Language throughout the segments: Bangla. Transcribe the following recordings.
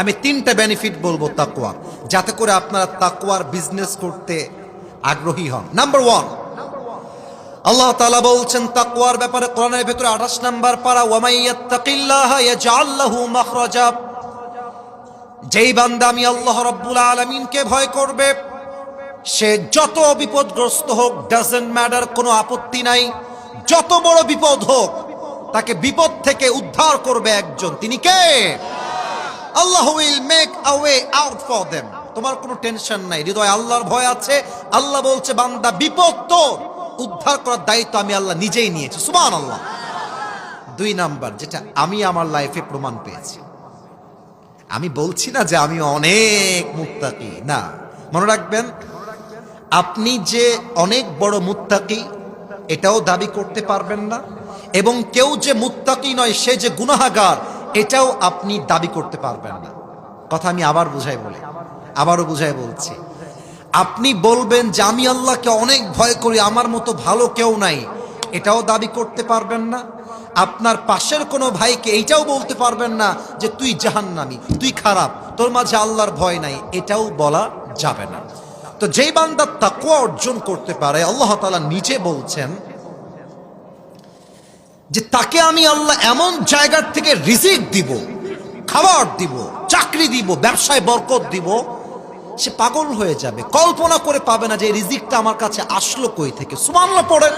আমি তিনটা বেনিফিট বলব তাকুয়া যাতে করে আপনারা তাকুয়ার বিজনেস করতে আগ্রহী হন। নাম্বার ওয়ান আল্লাহ তাআলা বলছেন, তাকওয়ার ব্যাপারে কোরআনের ভেতরে 28 নাম্বার পারা ওয়ামাইয়াত্তাকিল্লাহা যেই বান্দা আমি আল্লাহ রাব্বুল আলামিনকে ভয় করবে, সে যত বিপদগ্রস্ত হোক ডাজন্ট ম্যাটার কোনো আপত্তি নাই। যত বড় বিপদ হোক, তাকে বিপদ থেকে উদ্ধার করবে একজন। তিনি কে? Allah will make a way out for them তোমার কোনো টেনশন নাই, হৃদয় আল্লাহর ভয় আছে। আল্লাহ বলছে, বান্দা, বিপদ তো উদ্ধার করার দায়িত্ব আমি আল্লাহ নিজেই নিয়েছি। সুবহান আল্লাহ দুই নাম্বার, যেটা আমি আমার লাইফে প্রমাণ পেয়েছি। আমি বলছি না যে আমি অনেক মুত্তাকি, না। মনে রাখবেন, আপনি যে অনেক বড় মুত্তাকি, এটাও দাবি করতে পারবেন না। এবং কেউ যে মুত্তাকি নয়, সে যে গুনাহাগার এটাও আপনি দাবি করতে পারবেন না। কথা আমি আবার বুঝাই বলি। আবারও বুঝাই বলছি। আপনি বলবেন যে আমি আল্লাহকে অনেক ভয় করি, আমার মতো ভালো কেউ নাই। এটাও দাবি করতে পারবেন না। আপনার পাশের কোনো ভাইকে এইটাও বলতে পারবেন না যে তুই জাহান্নামি, তুই খারাপ, তোর মাঝে আল্লাহর ভয় নাই। এটাও বলা যাবে না। তো যেই বান্দার তাকুয়া অর্জন করতে পারে, আল্লাহ তালা নিজে বলছেন যে তাকে আমি আল্লাহ এমন জায়গার থেকে রিজিক দিব, খাবার দিব, চাকরি দিব, ব্যবসায় বরকত দিব, সে পাগল হয়ে যাবে। কল্পনা করে পাবে না যে রিজিকটা আমার কাছে আসলো কই থেকে। সুমানলা পড়ে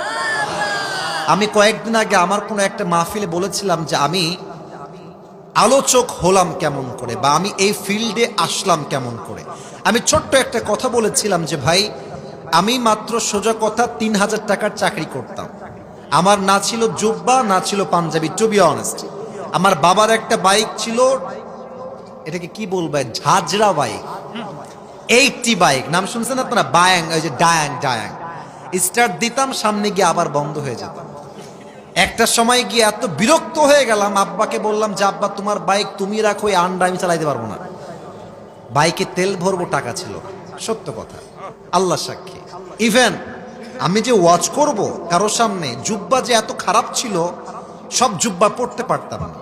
আমি কয়েকদিন আগে আমার কোনো একটা মাহফিলে বলেছিলাম যে আমি আলোচক হলাম কেমন করে, বা আমি এই ফিল্ডে আসলাম কেমন করে। আমি ছোট্ট একটা কথা বলেছিলাম যে ভাই, আমি মাত্র সোজা কথা তিন হাজার টাকার চাকরি করতাম। আমার না ছিল জুব্বা, না ছিল পাঞ্জাবি টু বি অনেস্ট আমার বাবার একটা বাইক ছিল, এটাকে কি বলবে? ঝাঁঝরা বাইক এইটটি বাইক নাম শুনছেন আপনারা? বায়াং ওই যে ডায়াং ডায়াং স্টার্ট দিতাম, সামনে গিয়ে আবার বন্ধ হয়ে যেত। একটা সময় গিয়ে এত বিরক্ত হয়ে গেলাম, আব্বাকে বললাম যে, আব্বা, তোমার বাইক তুমি রাখো আন্ডা আমি চালাইতে পারব না। বাইকে তেল ভরবো টাকা ছিল। সত্য কথা। আল্লাহ সাক্ষী। ইভেন আমি যে ওয়াচ করব কারও সামনে, জুব্বা যে এত খারাপ ছিল, সব জুব্বা পড়তে পারতাম না।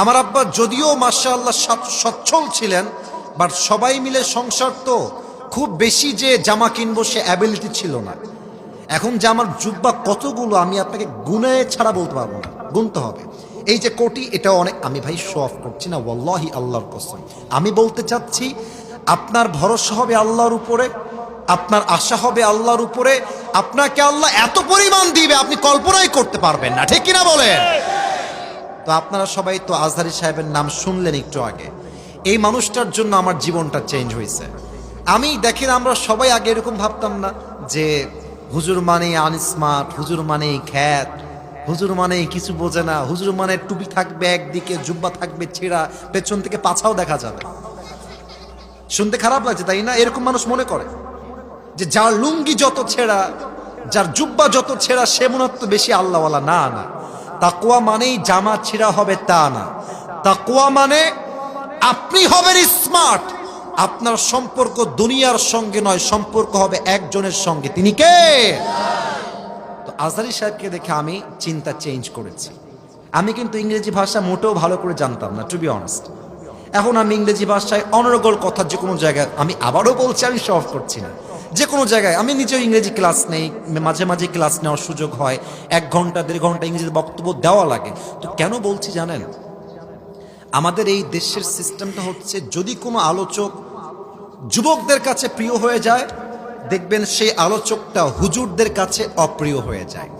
আমার আব্বা যদিও মাসা আল্লাহ সচ্ছল ছিলেন বাট সবাই মিলে সংসার তো খুব বেশি যে জামা কিনবো সে অ্যাবিলিটি ছিল না। এখন যে আমার জুব্বা কতগুলো, আমি আপনাকে গুনে ছাড়া বলতে পারব না। গুনতে হবে। এই যে কোটি, এটাও অনেক, আমি ভাই শো অফ করছি না, ওয়াল্লাহি আল্লাহর কসম। আমি বলতে চাচ্ছি, আপনার ভরসা হবে আল্লাহর উপরে আপনার আশা হবে আল্লাহর উপরে, আপনাকে আল্লাহ এত পরিমাণ দিবে, আপনি কল্পনাই করতে পারবেন না, ঠিক কিনা বলেন? তো আপনারা সবাই তো আজহারি সাহেবের নাম শুনলেন একটু আগে। এই মানুষটার জন্য আমার জীবনটা চেঞ্জ হয়েছে। আমি দেখেন, আমরা সবাই আগে এরকম ভাবতাম না যে, হুজুর মানে আনস্মার্ট হুজুর মানে খ্যাত, হুজুর মানে কিছু বোঝে না, হুজুর মানে টুপি থাকবে একদিকে, জুব্বা থাকবে ছেঁড়া, পেছন থেকে পাছাও দেখা যাবে। শুনতে খারাপ লাগছে, তাই না? এরকম মানুষ মনে করে। যে যার লুঙ্গি যত ছেঁড়া, যার জুব্বা যত ছেঁড়া, সে মনে হতো বেশি আল্লাহওয়ালা। না না। তাকুয়া মানেই জামা ছিঁড়া হবে তা না। তাকুয়া মানে আপনি হবেন স্মার্ট। আপনার সম্পর্ক দুনিয়ার সঙ্গে নয়, সম্পর্ক হবে একজনের সঙ্গে। তিনি কে? তো আজহারি সাহেবকে দেখে আমি চিন্তা চেঞ্জ করেছি। আমি কিন্তু ইংরেজি ভাষা মোটেও ভালো করে জানতাম না টু বি অনেস্ট এখন আমি ইংরেজি ভাষায় অনর্গল কথা যে কোনো জায়গায় আমি আবারও বলছি, আমি সফ করছি না। যে কোনো জায়গায়। আমি নিজেও ইংরেজি ক্লাস নেই, মাঝে মাঝে ক্লাস নেওয়ার সুযোগ হয়, এক ঘণ্টা, দেড় ঘণ্টা ইংরেজি বক্তব্য দেওয়া লাগে। তো কেন বলছি জানেন? আমাদের এই দেশের সিস্টেমটা হচ্ছে, যদি কোনো আলোচক যুবকদের কাছে প্রিয় হয়ে যায়, দেখবেন সেই আলোচকটা হুজুরদের কাছে অপ্রিয় হয়ে যায়।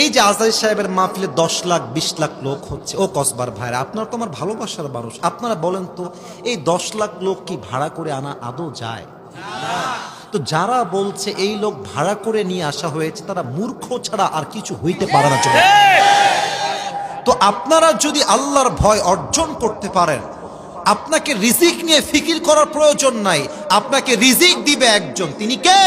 এই যে আজারি সাহেবের মাহফিলে দশ লাখ, বিশ লাখ লোক হচ্ছে, ও কসবার ভাইরা, আপনারা তো আমার ভালোবাসার মানুষ। আপনারা বলেন তো, এই দশ লাখ লোক কি ভাড়া করে আনা আদৌ যায়? তো যারা বলছে এই লোক ভাড়া করে নিয়ে আসা হয়েছে, তারা মূর্খ ছাড়া আর কিছু হইতে পারে না তো আপনারা যদি আল্লাহর ভয় অর্জন করতে পারেন, আপনাকে রিজিক নিয়ে ফিকির করার প্রয়োজন নাই। আপনাকে রিজিক দিবে একজন, তিনি কে?